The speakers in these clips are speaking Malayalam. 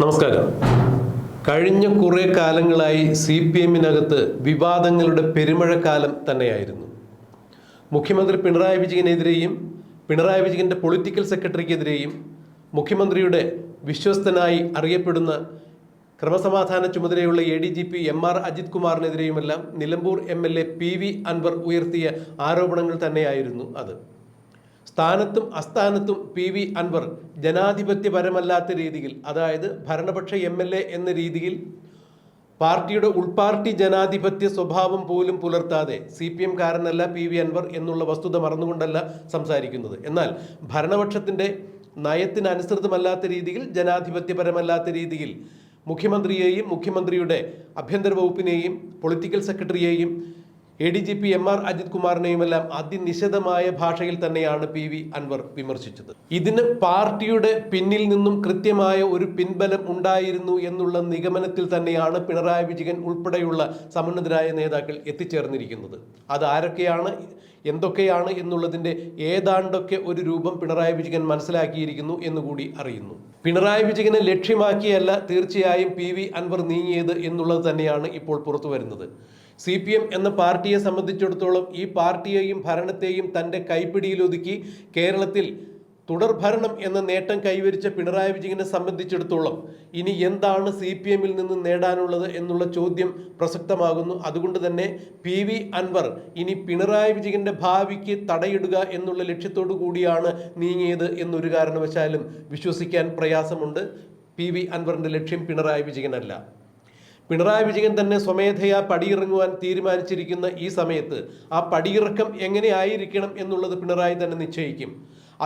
നമസ്കാരം. കഴിഞ്ഞ കുറേ കാലങ്ങളായി സി പി എമ്മിനകത്ത് വിവാദങ്ങളുടെ പെരുമഴക്കാലം തന്നെയായിരുന്നു. മുഖ്യമന്ത്രി പിണറായി വിജയനെതിരെയും പിണറായി വിജയന്റെ പൊളിറ്റിക്കൽ സെക്രട്ടറിക്കെതിരെയും മുഖ്യമന്ത്രിയുടെ വിശ്വസ്തനായി അറിയപ്പെടുന്ന ക്രമസമാധാന ചുമതലയുള്ള A D G P M R Ajith കുമാറിനെതിരെയുമെല്ലാം Nilambur M L A P V Anvar ഉയർത്തിയ ആരോപണങ്ങൾ തന്നെയായിരുന്നു അത്. സ്ഥാനത്തും അസ്ഥാനത്തും പി വി അൻവർ ജനാധിപത്യപരമല്ലാത്ത രീതിയിൽ അതായത് ഭരണപക്ഷ എം എൽ എ എന്ന രീതിയിൽ പാർട്ടിയുടെ ഉൾപാർട്ടി ജനാധിപത്യ സ്വഭാവം പോലും പുലർത്താതെ സി പി എം കാരനല്ല പി വി അൻവർ എന്നുള്ള വസ്തുത മറന്നുകൊണ്ടല്ല സംസാരിക്കുന്നത്. എന്നാൽ ഭരണപക്ഷത്തിന്റെ നയത്തിനനുസൃതമല്ലാത്ത രീതിയിൽ ജനാധിപത്യപരമല്ലാത്ത രീതിയിൽ മുഖ്യമന്ത്രിയെയും മുഖ്യമന്ത്രിയുടെ ആഭ്യന്തര വകുപ്പിനെയും political സെക്രട്ടറിയെയും A D G P M R Ajith കുമാറിനെയുമെല്ലാം അതിനിശിതമായ ഭാഷയിൽ തന്നെയാണ് പി വി അൻവർ വിമർശിച്ചത്. ഇതിന് പാർട്ടിയുടെ പിന്നിൽ നിന്നും കൃത്യമായ ഒരു പിൻബലം ഉണ്ടായിരുന്നു എന്നുള്ള നിഗമനത്തിൽ തന്നെയാണ് പിണറായി വിജയൻ ഉൾപ്പെടെയുള്ള സമുന്നതരായ നേതാക്കൾ എത്തിച്ചേർന്നിരിക്കുന്നത്. അത് ആരൊക്കെയാണ് എന്തൊക്കെയാണ് എന്നുള്ളതിന്റെ ഏതാണ്ടൊക്കെ ഒരു രൂപം പിണറായി വിജയൻ മനസ്സിലാക്കിയിരിക്കുന്നു എന്നുകൂടി അറിയുന്നു. പിണറായി വിജയനെ ലക്ഷ്യമാക്കിയല്ല തീർച്ചയായും പി വി അൻവർ നീങ്ങിയത് എന്നുള്ളത് തന്നെയാണ് ഇപ്പോൾ പുറത്തു വരുന്നത്. സി പി എം എന്ന പാർട്ടിയെ സംബന്ധിച്ചിടത്തോളം ഈ പാർട്ടിയെയും ഭരണത്തെയും തന്റെ കൈപ്പിടിയിലൊതുക്കി കേരളത്തിൽ തുടർഭരണം എന്ന നേട്ടം കൈവരിച്ച പിണറായി വിജയനെ സംബന്ധിച്ചിടത്തോളം ഇനി എന്താണ് സി പി എമ്മിൽ നിന്ന് നേടാനുള്ളത് എന്നുള്ള ചോദ്യം പ്രസക്തമാകുന്നു. അതുകൊണ്ട് തന്നെ പി വി അൻവർ ഇനി പിണറായി വിജയന്റെ ഭാവിക്ക് തടയിടുക എന്നുള്ള ലക്ഷ്യത്തോടു കൂടിയാണ് നീങ്ങിയത് എന്നൊരു കാരണവശാലും വിശ്വസിക്കാൻ പ്രയാസമുണ്ട്. പി വി അൻവറിന്റെ ലക്ഷ്യം പിണറായി വിജയനല്ല. പിണറായി വിജയൻ തന്നെ സ്വമേധയാ പടിയിറങ്ങുവാൻ തീരുമാനിച്ചിരിക്കുന്ന ഈ സമയത്ത് ആ പടിയിറക്കം എങ്ങനെയായിരിക്കണം എന്നുള്ളത് പിണറായി തന്നെ നിശ്ചയിക്കും.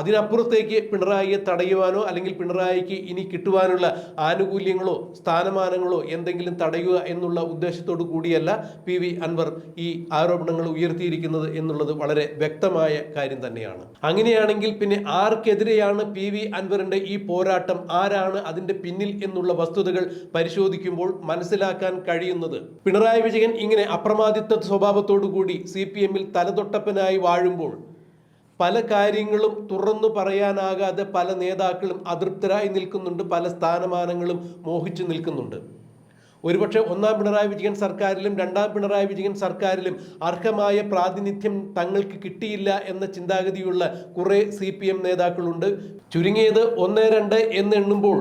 അതിനപ്പുറത്തേക്ക് പിണറായിയെ തടയുവാനോ അല്ലെങ്കിൽ പിണറായിക്ക് ഇനി കിട്ടുവാനുള്ള ആനുകൂല്യങ്ങളോ സ്ഥാനമാനങ്ങളോ എന്തെങ്കിലും തടയുക എന്നുള്ള ഉദ്ദേശത്തോടു കൂടിയല്ല പി വി അൻവർ ഈ ആരോപണങ്ങൾ ഉയർത്തിയിരിക്കുന്നത് എന്നുള്ളത് വളരെ വ്യക്തമായ കാര്യം തന്നെയാണ്. അങ്ങനെയാണെങ്കിൽ പിന്നെ ആർക്കെതിരെയാണ് പി വി അൻവറിന്റെ ഈ പോരാട്ടം? ആരാണ് അതിന്റെ പിന്നിൽ എന്നുള്ള വസ്തുതകൾ പരിശോധിക്കുമ്പോൾ മനസ്സിലാക്കാൻ കഴിയുന്നത്? പിണറായി വിജയൻ ഇങ്ങനെ അപ്രമാദിത്വ സ്വഭാവത്തോടു കൂടി സി പി എമ്മിൽ തലതൊട്ടപ്പനായി വാഴുമ്പോൾ പല കാര്യങ്ങളും തുറന്നു പറയാനാകാതെ പല നേതാക്കളും അതൃപ്തരായി നിൽക്കുന്നുണ്ട് പല സ്ഥാനമാനങ്ങളും മോഹിച്ചു നിൽക്കുന്നുണ്ട്. ഒരുപക്ഷെ ഒന്നാം പിണറായി വിജയൻ സർക്കാരിലും രണ്ടാം പിണറായി വിജയൻ സർക്കാരിലും അർഹമായ പ്രാതിനിധ്യം തങ്ങൾക്ക് കിട്ടിയില്ല എന്ന ചിന്താഗതിയുള്ള കുറേ സി പി എം നേതാക്കളുണ്ട്. ചുരുങ്ങിയത് ഒന്ന് രണ്ട് എന്ന് എണ്ണുമ്പോൾ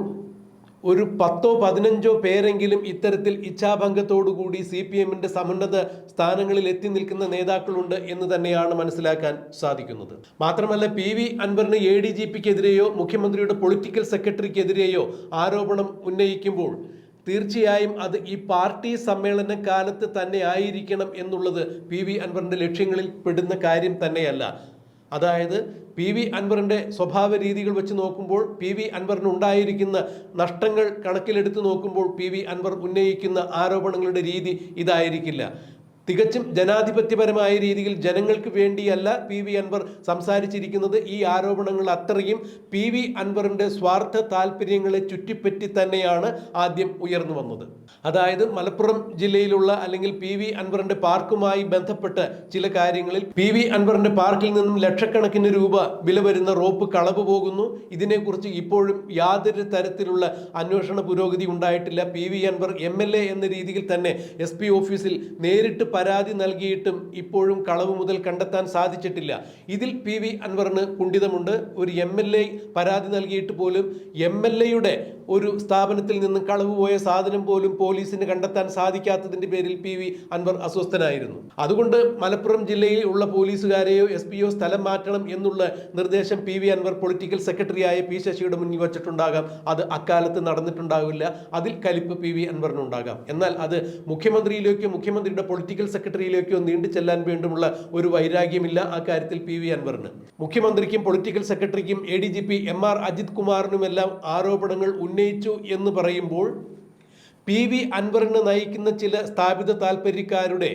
ഒരു പത്തോ പതിനഞ്ചോ പേരെങ്കിലും ഇത്തരത്തിൽ ഇച്ഛാഭംഗത്തോടുകൂടി സി പി എമ്മിന്റെ സമുന്നത സ്ഥാനങ്ങളിൽ എത്തി നിൽക്കുന്ന നേതാക്കളുണ്ട് എന്ന് തന്നെയാണ് മനസ്സിലാക്കാൻ സാധിക്കുന്നത്. മാത്രമല്ല പി വി അൻവറിന് എ ഡി ജി പിക്കെതിരെയോ മുഖ്യമന്ത്രിയുടെ പൊളിറ്റിക്കൽ സെക്രട്ടറിക്കെതിരെയോ ആരോപണം ഉന്നയിക്കുമ്പോൾ തീർച്ചയായും അത് ഈ പാർട്ടി സമ്മേളന കാലത്ത് തന്നെ ആയിരിക്കണം എന്നുള്ളത് പി വി അൻവറിന്റെ ലക്ഷ്യങ്ങളിൽ പെടുന്ന കാര്യം തന്നെയല്ല. അതായത് പി വി അൻവറിന്റെ സ്വഭാവ രീതികൾ വെച്ച് നോക്കുമ്പോൾ പി വി അൻവറിന് ഉണ്ടായിരിക്കുന്ന നഷ്ടങ്ങൾ കണക്കിലെടുത്ത് നോക്കുമ്പോൾ പി വി അൻവർ ഉന്നയിക്കുന്ന ആരോപണങ്ങളുടെ രീതി ഇതായിരിക്കില്ല. തികച്ചും ജനാധിപത്യപരമായ രീതിയിൽ ജനങ്ങൾക്ക് വേണ്ടിയല്ല പി വി അൻവർ സംസാരിച്ചിരിക്കുന്നത്. ഈ ആരോപണങ്ങൾ അത്രയും പി വി അൻവറിന്റെ സ്വാർത്ഥ താല്പര്യങ്ങളെ ചുറ്റിപ്പറ്റി തന്നെയാണ് ആദ്യം ഉയർന്നു വന്നത്. അതായത് മലപ്പുറം ജില്ലയിലുള്ള അല്ലെങ്കിൽ പി വി അൻവറിന്റെ പാർക്കുമായി ബന്ധപ്പെട്ട ചില കാര്യങ്ങളിൽ പി വി അൻവറിന്റെ പാർക്കിൽ നിന്നും ലക്ഷക്കണക്കിന് രൂപ വില വരുന്ന റോപ്പ് കളവ് പോകുന്നു. ഇതിനെക്കുറിച്ച് ഇപ്പോഴും യാതൊരു തരത്തിലുള്ള അന്വേഷണ പുരോഗതി ഉണ്ടായിട്ടില്ല. പി വി അൻവർ എം എന്ന രീതിയിൽ തന്നെ എസ് ഓഫീസിൽ നേരിട്ട് പരാതി നൽകിയിട്ടും ഇപ്പോഴും കളവ് മുതൽ കണ്ടെത്താൻ സാധിച്ചിട്ടില്ല. ഇതിൽ പി വി അൻവറിന് കുണ്ഠിതമുണ്ട്. ഒരു എം എൽ എ പരാതി നൽകിയിട്ട് പോലും എം എൽ എയുടെ ഒരു സ്ഥാപനത്തിൽ നിന്നും കളവുപോയ സാധനം പോലും പോലീസിന് കണ്ടെത്താൻ സാധിക്കാത്തതിന്റെ പേരിൽ പി വി അൻവർ അസ്വസ്ഥനായിരുന്നു. അതുകൊണ്ട് മലപ്പുറം ജില്ലയിൽ ഉള്ള പോലീസുകാരെയോ എസ് പിയോ സ്ഥലം മാറ്റണം എന്നുള്ള നിർദ്ദേശം പി വി അൻവർ പൊളിറ്റിക്കൽ സെക്രട്ടറിയായ പി ശശിയുടെ മുന്നിൽ വച്ചിട്ടുണ്ടാകാം. അത് അക്കാലത്ത് നടന്നിട്ടുണ്ടാവില്ല. അതിൽ കലിപ്പ് പി വി അൻവറിനുണ്ടാകാം. എന്നാൽ അത് മുഖ്യമന്ത്രിയിലേക്കോ മുഖ്യമന്ത്രിയുടെ പൊളിറ്റിക്കൽ സെക്രട്ടറിയിലേക്കോ നീണ്ടു ചെല്ലാൻ വേണ്ടുമുള്ള ഒരു വൈരാഗ്യമില്ല ആ കാര്യത്തിൽ പി വി അൻവറിന്. മുഖ്യമന്ത്രിക്കും political സെക്രട്ടറിക്കും A D G P M R Ajith കുമാറിനുമെല്ലാം ആരോപണങ്ങൾ ഉന്നയിച്ചു എന്ന് പറയുമ്പോൾ പി വി അൻവറിനെ നയിക്കുന്ന ചില സ്ഥാപിത താല്പര്യക്കാരുടെ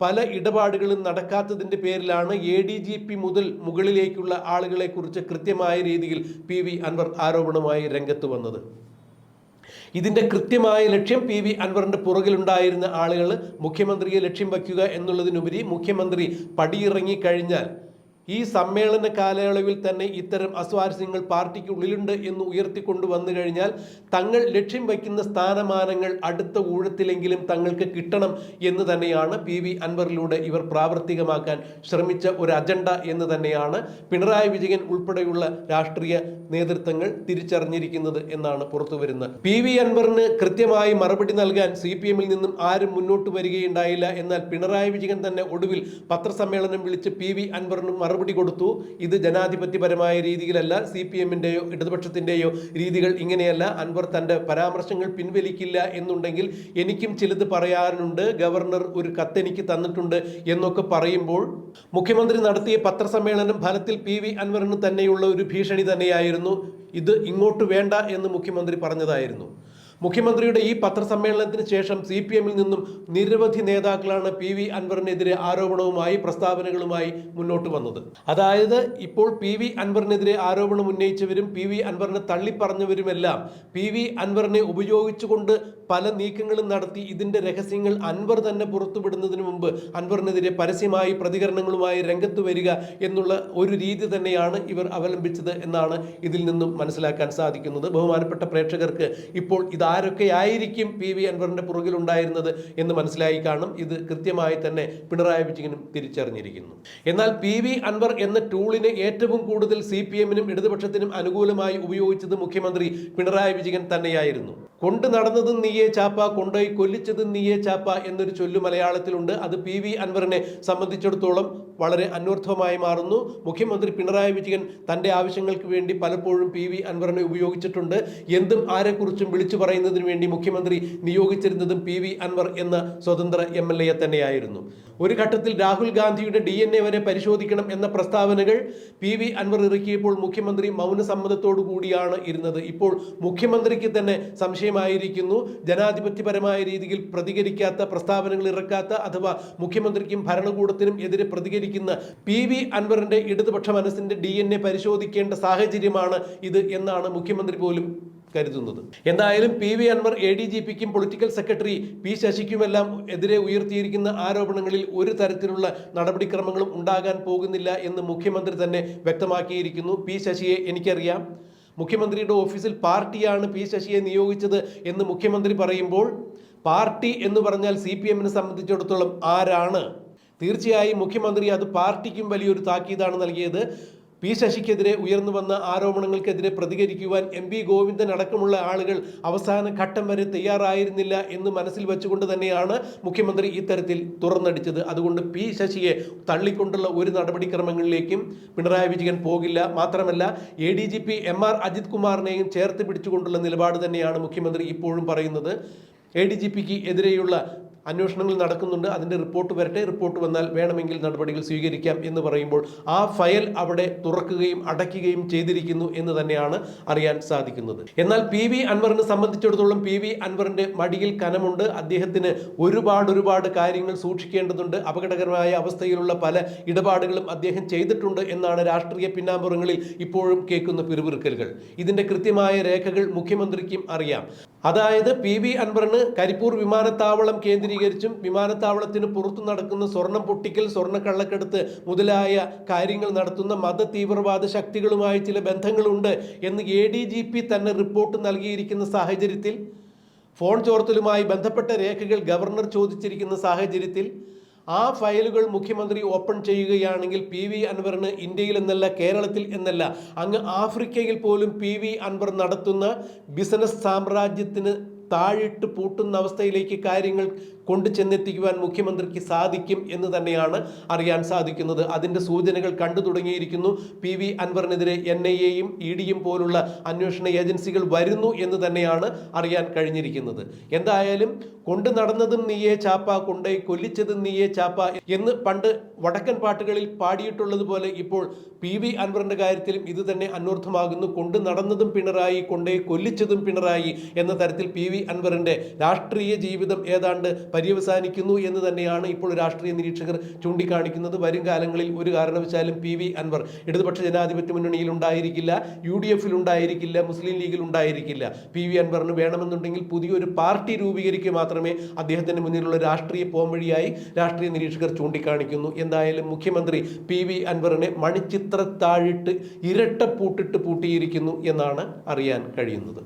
പല ഇടപാടുകളും നടക്കാത്തതിന്റെ പേരിലാണ് എ ഡി ജി പി മുതൽ മുകളിലേക്കുള്ള ആളുകളെക്കുറിച്ച് കൃത്യമായ രീതിയിൽ പി വി അൻവർ ആരോപണമായി രംഗത്ത് വന്നത്. ഇതിന്റെ കൃത്യമായ ലക്ഷ്യം പി വി അൻവറിന്റെ പുറകിലുണ്ടായിരുന്ന ആളുകൾ മുഖ്യമന്ത്രിയെ ലക്ഷ്യം വയ്ക്കുക എന്നുള്ളതിനുപരി മുഖ്യമന്ത്രി പടിയിറങ്ങി കഴിഞ്ഞാൽ ഈ സമ്മേളന കാലയളവിൽ തന്നെ ഇത്തരം അസ്വാരസ്യങ്ങൾ പാർട്ടിക്കുള്ളിലുണ്ട് എന്ന് ഉയർത്തിക്കൊണ്ടു വന്നു കഴിഞ്ഞാൽ തങ്ങൾ ലക്ഷ്യം വയ്ക്കുന്ന സ്ഥാനമാനങ്ങൾ അടുത്ത ഊഴത്തിലെങ്കിലും തങ്ങൾക്ക് കിട്ടണം എന്ന് തന്നെയാണ് പി വി അൻവറിലൂടെ ഇവർ പ്രാവർത്തികമാക്കാൻ ശ്രമിച്ച ഒരു അജണ്ട എന്ന് തന്നെയാണ് പിണറായി വിജയൻ ഉൾപ്പെടെയുള്ള രാഷ്ട്രീയ നേതൃത്വങ്ങൾ തിരിച്ചറിഞ്ഞിരിക്കുന്നത് എന്നാണ് പുറത്തുവരുന്നത് പി വി അൻവറിന് കൃത്യമായി മറുപടി നൽകാൻ സി പി എമ്മിൽ നിന്നും ആരും മുന്നോട്ട് വരികയുണ്ടായില്ല. എന്നാൽ പിണറായി വിജയൻ തന്നെ ഒടുവിൽ പത്രസമ്മേളനം വിളിച്ച് പി വി അൻവറിന് മറുപടി കൊടുത്തു. ഇത് ജനാധിപത്യപരമായ രീതിയിലല്ല സി പി എമ്മിന്റെയോ ഇടതുപക്ഷത്തിന്റെയോ രീതികൾ ഇങ്ങനെയല്ല. അൻവർ തന്റെ പരാമർശങ്ങൾ പിൻവലിക്കില്ല എന്നുണ്ടെങ്കിൽ എനിക്കും ചിലത് പറയാനുണ്ട്. ഗവർണർ ഒരു കത്തെനിക്ക് തന്നിട്ടുണ്ട് എന്നൊക്കെ പറയുമ്പോൾ മുഖ്യമന്ത്രി നടത്തിയ പത്രസമ്മേളനം ഫലത്തിൽ പി വി അൻവറിന് തന്നെയുള്ള ഒരു ഭീഷണി തന്നെയായിരുന്നു. ഇത് ഇങ്ങോട്ട് വേണ്ട എന്ന് മുഖ്യമന്ത്രി പറഞ്ഞതായിരുന്നു. മുഖ്യമന്ത്രിയുടെ ഈ പത്രസമ്മേളനത്തിന് ശേഷം സി പി എമ്മിൽ നിന്നും നിരവധി നേതാക്കളാണ് പി വി അൻവറിനെതിരെ ആരോപണവുമായി പ്രസ്താവനകളുമായി മുന്നോട്ട് വന്നത്. അതായത് ഇപ്പോൾ പി വി അൻവറിനെതിരെ ആരോപണം ഉന്നയിച്ചവരും പി വി അൻവറിനെ തള്ളിപ്പറഞ്ഞവരുമെല്ലാം പി വി അൻവറിനെ ഉപയോഗിച്ചുകൊണ്ട് പല നീക്കങ്ങളും നടത്തി ഇതിന്റെ രഹസ്യങ്ങൾ അൻവർ തന്നെ പുറത്തുവിടുന്നതിന് മുമ്പ് അൻവറിനെതിരെ പരസ്യമായി പ്രതികരണങ്ങളുമായി രംഗത്ത് വരിക എന്നുള്ള ഒരു രീതി തന്നെയാണ് ഇവർ അവലംബിച്ചത് എന്നാണ് ഇതിൽ നിന്നും മനസ്സിലാക്കാൻ സാധിക്കുന്നത്. ബഹുമാനപ്പെട്ട പ്രേക്ഷകർക്ക് ഇപ്പോൾ ഇതാരൊക്കെ ആയിരിക്കും പി വി അൻവറിന്റെ പുറകിലുണ്ടായിരുന്നത് എന്ന് മനസ്സിലായി കാണും. ഇത് കൃത്യമായി തന്നെ പിണറായി വിജയനും തിരിച്ചറിഞ്ഞിരിക്കുന്നു. എന്നാൽ പി വി അൻവർ എന്ന ടൂളിനെ ഏറ്റവും കൂടുതൽ സി പി എമ്മിനും ഇടതുപക്ഷത്തിനും അനുകൂലമായി ഉപയോഗിച്ചത് മുഖ്യമന്ത്രി പിണറായി വിജയൻ തന്നെയായിരുന്നു. കൊണ്ട് നടന്നതും നീയേ ചാപ്പ കൊണ്ടുപോയി കൊല്ലിച്ചതും നീയേ ചാപ്പ എന്നൊരു ചൊല്ലു മലയാളത്തിലുണ്ട്. അത് പി വി അൻവറിനെ സംബന്ധിച്ചിടത്തോളം വളരെ അന്വർത്ഥമായി മാറുന്നു. മുഖ്യമന്ത്രി പിണറായി വിജയൻ തന്റെ ആവശ്യങ്ങൾക്ക് വേണ്ടി പലപ്പോഴും പി വി അൻവറിനെ ഉപയോഗിച്ചിട്ടുണ്ട്. എന്തും ആരെക്കുറിച്ചും വിളിച്ചു പറയുന്നതിന് വേണ്ടി മുഖ്യമന്ത്രി നിയോഗിച്ചിരുന്നതും പി വി അൻവർ എന്ന സ്വതന്ത്ര എം എൽ തന്നെയായിരുന്നു. ഒരു ഘട്ടത്തിൽ രാഹുൽ ഗാന്ധിയുടെ ഡി എൻ എ വരെ പരിശോധിക്കണം എന്ന പ്രസ്താവനകൾ പി വി അൻവർ ഇറക്കിയപ്പോൾ മുഖ്യമന്ത്രി മൗനസമ്മതത്തോടു കൂടിയാണ് ഇരുന്നത്. ഇപ്പോൾ മുഖ്യമന്ത്രിക്ക് തന്നെ സംശയമായിരിക്കുന്നു ജനാധിപത്യപരമായ രീതിയിൽ പ്രതികരിക്കാത്ത പ്രസ്താവനകൾ ഇറക്കാത്ത അഥവാ മുഖ്യമന്ത്രിക്കും ഭരണകൂടത്തിനും എതിരെ പ്രതികരിക്കുന്ന പി വി അൻവറിന്റെ ഇടതുപക്ഷ മനസ്സിന്റെ ഡി എൻ എ പരിശോധിക്കേണ്ട സാഹചര്യമാണ് ഇത് എന്നാണ് മുഖ്യമന്ത്രി പോലും കരുതുന്നത്. എന്തായാലും P V Anvar A D G പിക്കും പൊളിറ്റിക്കൽ സെക്രട്ടറി പി ശശിക്കുമെല്ലാം എതിരെ ഉയർത്തിയിരിക്കുന്ന ആരോപണങ്ങളിൽ ഒരു തരത്തിലുള്ള നടപടിക്രമങ്ങളും ഉണ്ടാകാൻ പോകുന്നില്ല എന്ന് മുഖ്യമന്ത്രി തന്നെ വ്യക്തമാക്കിയിരിക്കുന്നു. പി ശശിയെ എനിക്കറിയാം. മുഖ്യമന്ത്രിയുടെ ഓഫീസിൽ പാർട്ടിയാണ് പി ശശിയെ നിയോഗിച്ചത് എന്ന് മുഖ്യമന്ത്രി പറയുമ്പോൾ പാർട്ടി എന്ന് പറഞ്ഞാൽ സി പി എമ്മിനെ സംബന്ധിച്ചിടത്തോളം ആരാണ്? തീർച്ചയായും മുഖ്യമന്ത്രി അത് പാർട്ടിക്കും വലിയൊരു താക്കീതാണ് നൽകിയത്. പി ശശിക്കെതിരെ ഉയർന്നു വന്ന ആരോപണങ്ങൾക്കെതിരെ പ്രതികരിക്കുവാൻ എം പി ഗോവിന്ദൻ അടക്കമുള്ള ആളുകൾ അവസാന ഘട്ടം വരെ തയ്യാറായിരുന്നില്ല എന്ന് മനസ്സിൽ വെച്ചുകൊണ്ട് തന്നെയാണ് മുഖ്യമന്ത്രി ഇത്തരത്തിൽ തുറന്നടിച്ചത്. അതുകൊണ്ട് പി ശശിയെ തള്ളിക്കൊണ്ടുള്ള ഒരു നടപടിക്രമങ്ങളിലേക്കും പിണറായി വിജയൻ പോകില്ല. മാത്രമല്ല A D G P M R Ajith കുമാറിനെയും ചേർത്ത് പിടിച്ചുകൊണ്ടുള്ള നിലപാട് തന്നെയാണ് മുഖ്യമന്ത്രി ഇപ്പോഴും പറയുന്നത്. എ ഡി ജി പിക്ക് എതിരെയുള്ള അന്വേഷണങ്ങൾ നടക്കുന്നുണ്ട്. അതിന്റെ റിപ്പോർട്ട് വരട്ടെ. റിപ്പോർട്ട് വന്നാൽ വേണമെങ്കിൽ നടപടികൾ സ്വീകരിക്കാം എന്ന് പറയുമ്പോൾ ആ ഫയൽ അവിടെ തുറക്കുകയും അടയ്ക്കുകയും ചെയ്തിരിക്കുന്നു എന്ന് തന്നെയാണ് അറിയാൻ സാധിക്കുന്നത്. എന്നാൽ പി വി അൻവറിനെ സംബന്ധിച്ചിടത്തോളം പി വി അൻവറിന്റെ മടിയിൽ കനമുണ്ട്. അദ്ദേഹത്തിന് ഒരുപാട് ഒരുപാട് കാര്യങ്ങൾ സൂക്ഷിക്കേണ്ടതുണ്ട്. അപകടകരമായ അവസ്ഥയിലുള്ള പല ഇടപാടുകളും അദ്ദേഹം ചെയ്തിട്ടുണ്ട് എന്നാണ് രാഷ്ട്രീയ പിന്നാമ്പുറങ്ങളിൽ ഇപ്പോഴും കേൾക്കുന്ന പിറുപിറുക്കലുകൾ. ഇതിന്റെ കൃത്യമായ രേഖകൾ മുഖ്യമന്ത്രിക്കും അറിയാം. അതായത് പി വി അൻവറിന് കരിപ്പൂർ വിമാനത്താവളം കേന്ദ്രീകരിച്ചും വിമാനത്താവളത്തിന് പുറത്തു നടക്കുന്ന സ്വർണം പൊട്ടിക്കൽ സ്വർണ കള്ളക്കെടുത്ത് മുതലായ കാര്യങ്ങൾ നടത്തുന്ന മത തീവ്രവാദ ശക്തികളുമായി ചില ബന്ധങ്ങളുണ്ട് എന്ന് എ ഡി ജി പി തന്നെ റിപ്പോർട്ട് നൽകിയിരിക്കുന്ന സാഹചര്യത്തിൽ ഫോൺ ചോർത്തലുമായി ബന്ധപ്പെട്ട രേഖകൾ ഗവർണർ ചോദിച്ചിരിക്കുന്ന സാഹചര്യത്തിൽ ആ ഫയലുകൾ മുഖ്യമന്ത്രി ഓപ്പൺ ചെയ്യുകയാണെങ്കിൽ പി വി അൻവറിന് ഇന്ത്യയിൽ എന്നല്ല കേരളത്തിൽ എന്നല്ല അങ്ങ് ആഫ്രിക്കയിൽ പോലും പി വി അൻവർ നടത്തുന്ന ബിസിനസ് സാമ്രാജ്യത്തിന് താഴിട്ട് പൂട്ടുന്ന അവസ്ഥയിലേക്ക് കാര്യങ്ങൾ കൊണ്ടു ചെന്നെത്തിക്കുവാൻ മുഖ്യമന്ത്രിക്ക് സാധിക്കും എന്ന് തന്നെയാണ് അറിയാൻ സാധിക്കുന്നത്. അതിന്റെ സൂചനകൾ കണ്ടു തുടങ്ങിയിരിക്കുന്നു. പി വി അൻവറിനെതിരെ എൻ ഐ എയും ഇ ഡിയും പോലുള്ള അന്വേഷണ ഏജൻസികൾ വരുന്നു എന്ന് തന്നെയാണ് അറിയാൻ കഴിഞ്ഞിരിക്കുന്നത്. എന്തായാലും കൊണ്ടു നടന്നതും നീയേ ചാപ്പ കൊണ്ടേ കൊല്ലിച്ചതും നീയേ ചാപ്പ എന്ന് പണ്ട് വടക്കൻ പാട്ടുകളിൽ പാടിയിട്ടുള്ളതുപോലെ ഇപ്പോൾ പി വി അൻവറിന്റെ കാര്യത്തിലും ഇത് തന്നെ അന്വർത്ഥമാകുന്നു. കൊണ്ടു നടന്നതും പിണറായി കൊണ്ടേ കൊല്ലിച്ചതും പിണറായി എന്ന തരത്തിൽ പി വി അൻവറിന്റെ രാഷ്ട്രീയ ജീവിതം ഏതാണ്ട് പര്യവസാനിക്കുന്നു എന്ന് തന്നെയാണ് ഇപ്പോൾ രാഷ്ട്രീയ നിരീക്ഷകർ ചൂണ്ടിക്കാണിക്കുന്നത്. വരും കാലങ്ങളിൽ ഒരു കാരണവശാലും പി വി അൻവർ ഇടതുപക്ഷ ജനാധിപത്യ മുന്നണിയിൽ ഉണ്ടായിരിക്കില്ല യു ഡി എഫിൽ ഉണ്ടായിരിക്കില്ല മുസ്ലിം ലീഗിൽ ഉണ്ടായിരിക്കില്ല. പി വി അൻവറിന് വേണമെന്നുണ്ടെങ്കിൽ പുതിയൊരു പാർട്ടി രൂപീകരിക്കുക മാത്രമേ അദ്ദേഹത്തിന് മുന്നിലുള്ള രാഷ്ട്രീയ പോംവഴിയായി രാഷ്ട്രീയ നിരീക്ഷകർ ചൂണ്ടിക്കാണിക്കുന്നു. എന്തായാലും മുഖ്യമന്ത്രി പി വി അൻവറിനെ ഇരട്ട പൂട്ടിട്ട് പൂട്ടിയിരിക്കുന്നു എന്നാണ് അറിയാൻ കഴിയുന്നത്.